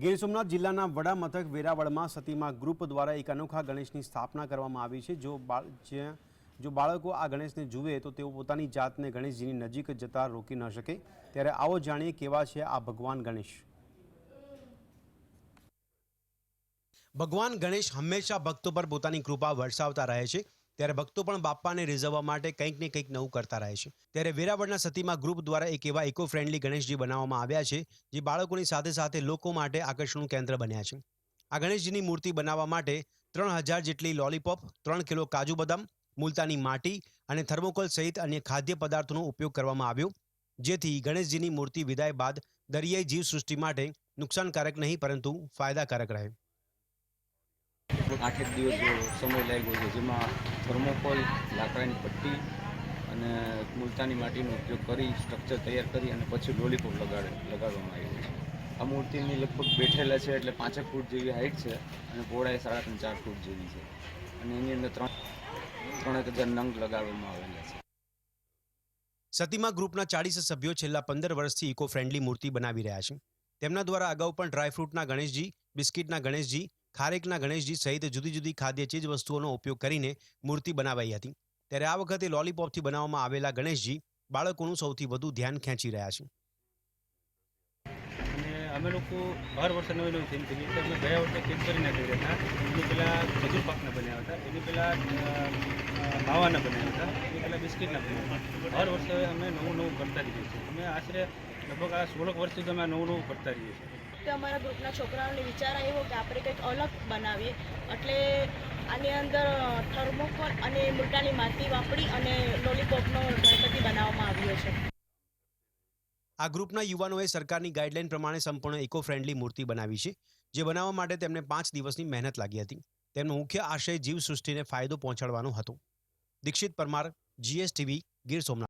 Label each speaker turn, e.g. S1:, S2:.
S1: ગીર સોમનાથ જિલ્લાના વડા મથક વેરાવળમાં સતીમાં ગ્રુપ દ્વારા એક અનોખા ગણેશની સ્થાપના કરવામાં આવી છે. જો જો બાળકો આ ગણેશને જુએ તો તેઓ પોતાની જાતને ગણેશજીની નજીક જતા રોકી ન શકે. ત્યારે આવો જાણીએ કેવા છે આ ભગવાન ગણેશ. ભગવાન ગણેશ હંમેશા ભક્તો પર પોતાની કૃપા વરસાવતા રહે છે. ત્યારે ભક્તો પણ બાપાને રીઝવવા માટે કંઈક ને કંઈક નવું કરતા રહે છે. ત્યારે વેરાવળના સતીમાં ગ્રુપ દ્વારા એક એવા ઇકો ફ્રેન્ડલી ગણેશજી બનાવવામાં આવ્યા છે, જે બાળકોની સાથે સાથે લોકો માટે આકર્ષણનું કેન્દ્ર બન્યા છે. આ ગણેશજીની મૂર્તિ બનાવવા માટે ત્રણ હજાર જેટલી લોલીપોપ ત્રણ કિલો કાજુ બદામ, મુલતાની માટી અને થર્મોકોલ સહિત અન્ય ખાદ્ય પદાર્થોનો ઉપયોગ કરવામાં આવ્યો, જેથી ગણેશજીની મૂર્તિ વિદાય બાદ દરિયાઈ જીવસૃષ્ટિ માટે નુકસાનકારક નહીં, પરંતુ ફાયદાકારક રહે.
S2: આઠેક દિવસ સમય લાગ્યો છે, જેમાં થર્મોકોલ, લાકડાની પટ્ટી અને મુલતાની માટીનો ઉપયોગ કરી સ્ટ્રક્ચર તૈયાર કરી અને પછી લોલીપોપ લગાડે, લગાડવામાં આવ્યું છે. આ મૂર્તિની લગભગ બેઠેલા છે એટલે પાંચેક ફૂટ જેવી હાઈટ છે અને પહોળાઈ સાડા ત્રણ ચાર ફૂટ જેવી છે. અને એની અંદર ત્રણ, ત્રણેક હજાર નંગ લગાડવામાં આવેલા છે.
S1: સતીમા ગ્રુપના ચાળીસ સભ્યો છેલ્લા પંદર વર્ષથી ઇકો ફ્રેન્ડલી મૂર્તિ બનાવી રહ્યા છે. તેમના દ્વારા અગાઉ પણ ડ્રાયફ્રૂટના ગણેશજી, બિસ્કિટના ગણેશજી ખારેકના ગણેશજી સહિત જુદી જુદી ખાદ્ય ચીજ વસ્તુઓનો ઉપયોગ કરીને મૂર્તિ બનાવાઈ હતી. ત્યારે આ વખતે લોલીપોપથી બનાવવામાં આવેલા ગણેશજી બાળકોનું સૌથી વધુ ધ્યાન ખેંચી રહ્યા છે.
S3: અમે લોકો હર વર્ષે નવી નવી થીમ કરીએ છીએ. અમે ગયા વર્ષે કેસરી કરી રહ્યા હતા. એની પહેલાં ખજૂર પાકના બનાવ્યા હતા. એની પહેલાં માવાના બનાવ્યા હતા. એની પહેલાં બિસ્કિટના બનાવ્યા હતા. હર વર્ષે અમે નવું નવું કરતા રહીએ છીએ. અમે આશરે લગભગ આ સોળક વર્ષથી અમે નવું નવું કરતા રહીએ છીએ.
S4: તે અમારા ગ્રુપના છોકરાઓને વિચાર આવ્યો કે આપણે કંઈક અલગ બનાવીએ. એટલે આની અંદર થર્મોકોલ અને મુરટાની માટી વાપરી અને લોલીપોપનો ગણપતિ બનાવવામાં આવ્યો છે.
S1: આ ગ્રુપના યુવાનોએ સરકારની ગાઈડલાઈન પ્રમાણે સંપૂર્ણ ઇકો ફ્રેન્ડલી મૂર્તિ બનાવી છે, જે બનાવવા માટે તેમને પાંચ દિવસની મહેનત લાગી હતી. તેમનો મુખ્ય આશય જીવસૃષ્ટિને ફાયદો પહોંચાડવાનો હતો. દીક્ષિત પરમાર, જીએસટીવી, ગીર સોમનાથ.